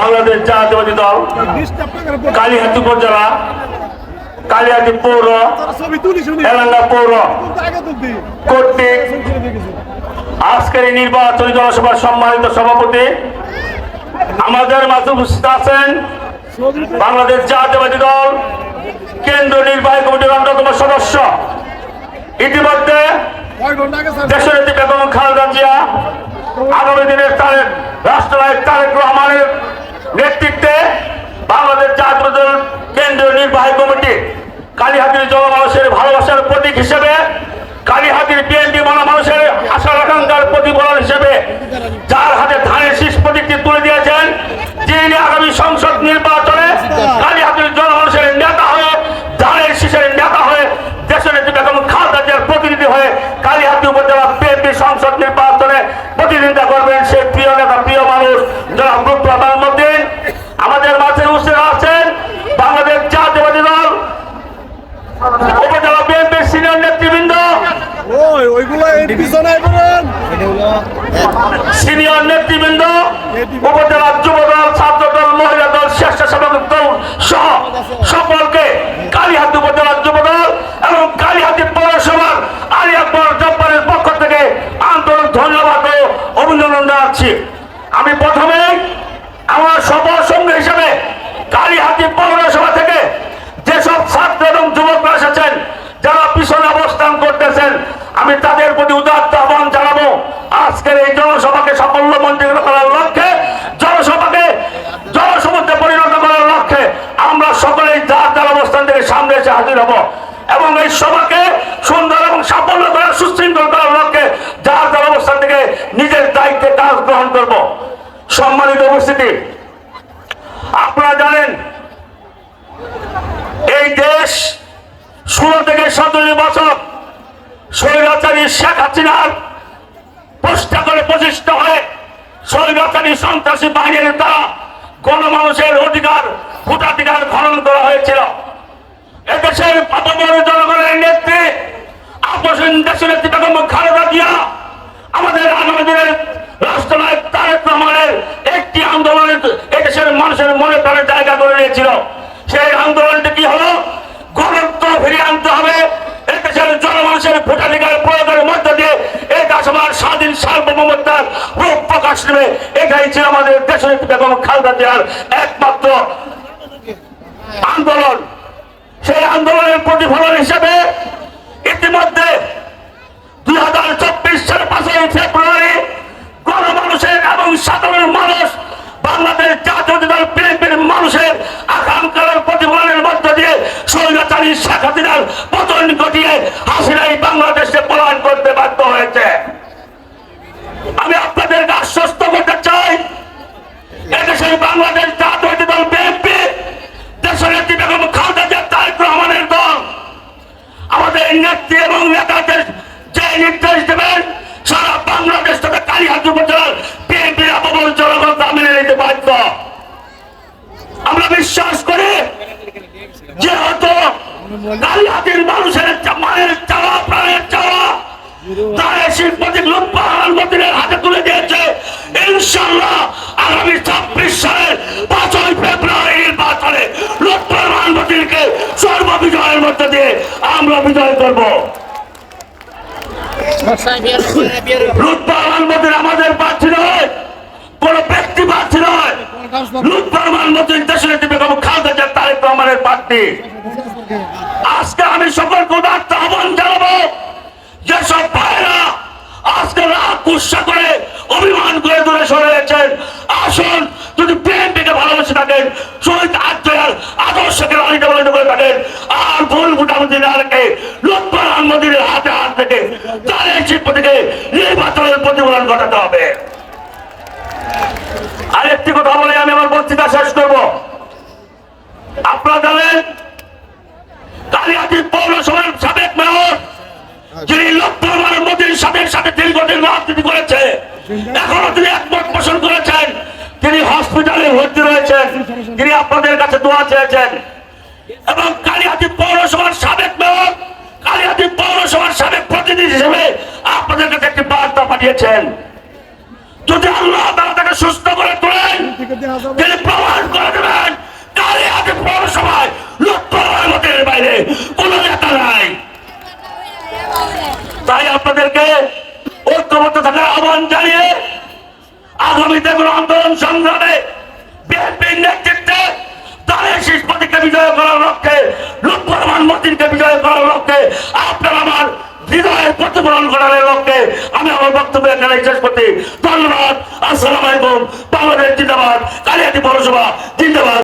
বাংলাদেশ জাতীয়বাদী দল, কালীহাতি উপজেলা পৌর পৌর, কর্তৃক আজকের এই নির্বাচনী জনসভার সম্মানিত সভাপতি আমাদের মাঝে উপস্থিত আছেন বাংলাদেশ জাতীয়বাদী দল কেন্দ্রীয় নির্বাহী কমিটির অন্যতম সদস্য। ইতিমধ্যে দেশনেত্রী বেগম খালেদা জিয়া আগামী দিনের তারেক, রাষ্ট্রনায়ক তারেক রহমানের নেতৃত্বে বাংলাদেশ জাতীয় দল কেন্দ্রীয় নির্বাহী কমিটি কালীহাতির জনমানুষের ভালোবাসার প্রতীক হিসেবে, কালীহাতির বিএনপি মানা মানুষের আশা আকাঙ্ক্ষার প্রতিফলন হিসেবে যার হাতে ধানের শীষ প্রতীকটি তুলে দিয়েছেন যিনি আগামী সংসদ নির্বাচনে কালীহাতির জনমানুষের নেতা হয়ে ধানের শীষের নেতা হয়ে দেশের নেত্রী বেগম খালেদা জিয়ার প্রতিনিধি হয়ে কালীহাতি উপজেলা বিএনপি সংসদ নির্বাচনে প্রতিদ্বন্দ্বিতা করবেন সেই প্রিয় নেতা প্রিয় মানুষ যারা প্রধান মধ্যে আমাদের মাঝে উপস্থিত আছেন বাংলাদেশ জাতীয়বাদী দল উপজেলা বিএনপির সিনিয়র নেতৃবৃন্দ ওই ওইগুলো এই পিছনে করেন সিনিয়র নেতৃবৃন্দ, উপজেলা যুব দল ছাত্র দল মহিলা দল, স্বেচ্ছাসেবক দল সহ সকলকে কালীহাতি উপজেলা যুব দল এবং কালীহাতি পৌরসভার আলী আকবর জব্বারের পক্ষ থেকে আন্তরিক ধন্যবাদ ও অভিনন্দন জানাচ্ছি আমি প্রথমে আমার সফল সঙ্গী হিসেবে কালীহাতি পৌরসভা থেকে যেসব ছাত্র এবং যুবকরা এসেছেন যারা পিছনে অবস্থান করতেছেন আমি তাদের প্রতি উদাত্ত আহ্বান জানাব। আজকের এই জনসভাকে সাফল্য মন্ত্রিত করার লক্ষ্যে, জনসভাকে জনসমুদ্রে পরিণত করার লক্ষ্যে আমরা সকলেই যার যার অবস্থান থেকে সামনে এসে হাজির হব। এবং এই সভাকে সুন্দর এবং সাফল্য করার, সুশৃঙ্খল করার লক্ষ্যে যার যার অবস্থান থেকে নিজের দায়িত্বে কাজ গ্রহণ করব। সম্মানিত উপস্থিতি, আপনারা জানেন, এই দেশ ষোলো থেকে সতেরো বছর স্বৈরাচারী শেখ হাসিনার প্রষ্ঠা করে প্রতিষ্ঠ হয়ে স্বৈরাচারী সন্ত্রাসী বাহিনীর দ্বারা গণমানুষের অধিকার, ভোটাধিকার খনন করা হয়েছিল। এদেশের পাপমর জনগণের নেত্রী, আপসীন দেশের নেত্রী বেগম খালেদা জিয়া, আমাদের আগামী দিনের রাষ্ট্রনায়ক তারেক রহমানের একটি আন্দোলনের এদেশের মানুষের মনে প্রাণে জায়গা করে নিয়েছিল। সেই আন্দোলনটি দেশমার স্বাধীন সার্বভৌমত্তার রূপ প্রকাশ নেবে, এটাই ছিল আমাদের দেশের বেগম খালেদা জিয়ার একমাত্র আন্দোলন। সেই আন্দোলনের প্রতিফলন হিসেবে ইতিমধ্যে দুই হাজার চব্বিশ সালের পাঁচই ফেব্রুয়ারি গণমানুষের এবং সাধারণ মানুষ, বাংলাদেশ জাতীয় দল, বিএনপির মানুষের আকাঙ্ক্ষার প্রতিফলনের মধ্য দিয়ে স্বৈরাচারী শেখ হাসিনার পতন ঘটিয়ে হাসিনাই বাংলাদেশে পলায়ন করতে বাধ্য হয়েছে আমি আপনাদেরকে আশ্বস্ত করতে চাই এদেশের বাংলাদেশ জাতীয় দল বিএনপি দেশের নেত্রী বেগম খালেদা জিয়া, তারেক রহমানের দল। আমাদের নেত্রী এবং নেতাদের যে নির্দেশ দেবেন, সারা বাংলাদেশ থেকে কালীহাট উপজেলার বিএনপির আবহাওয়ার জনগণ তা নিতে বাধ্য। আমরা বিশ্বাস করি যেহেতু কালীহাটের মানুষের মায়ের চাওয়া, প্রাণের চাওয়া, তারা সেই প্রতীক প্রধানমন্ত্রীর হাতে তুলে দিয়েছে ইনশাল্লাহ আগামী ছাব্বিশ সালের পাঁচই ফেব্রুয়ারি নির্বাচনে লোক প্রধানমন্ত্রীকে সর্ববিজয়ের মধ্যে দিয়ে আমরা বিজয় করব। আমাদের প্রার্থী নয় কোন ব্যক্তি প্রার্থী নয়। লুট প্রধানমন্ত্রী দেশের বেগম খালেদা জিয়া তারেক রহমানের প্রার্থী। আজকে আমি সকলকে উদার্ত আহ্বান জানাব যেসব ভাইরা আজকে রাগ গুসা করে অভিমান করে দূরে সরে গেছেন। আসুন যদি প্রেম বিএনপিকে ভালোবেসে থাকেন শহীদ সাবেক যিনি লক্ষ্মণ মোদীর সাথে সাথে দীর্ঘদিন রাজনীতি করেছে তিনি একমত পোষণ করেছেন, তিনি হসপিটালে ভর্তি রয়েছেন, তিনি আপনাদের কাছে দোয়া চেয়েছেন। এবং কালিয়াতি পৌরসভার পাঠিয়েছেন। যদি আল্লাহ তারা তাকে সুস্থ করে তোলেন, তিনি প্রমাণ করে দেবেন পৌরসভায় লক্ষ মতের বাইরে নেতা নাই। তাই আপনাদেরকে ঐক্যবদ্ধ থাকার আহ্বান জানিয়ে আগামীতে কোনো আন্দোলন সংগ্রামে নেতৃত্বে বিজয় করার লক্ষ্যে বিজয় করার লক্ষ্যে আপনার আমার হৃদয়ের প্রতিফলন করার লক্ষ্যে আমি আমার বক্তব্য এখানে শেষ করছি ধন্যবাদ। আসসালাম আলাইকুম। বাংলাদেশ জিন্দাবাদ। কালিয়াটি পৌরসভা জিন্দাবাদ।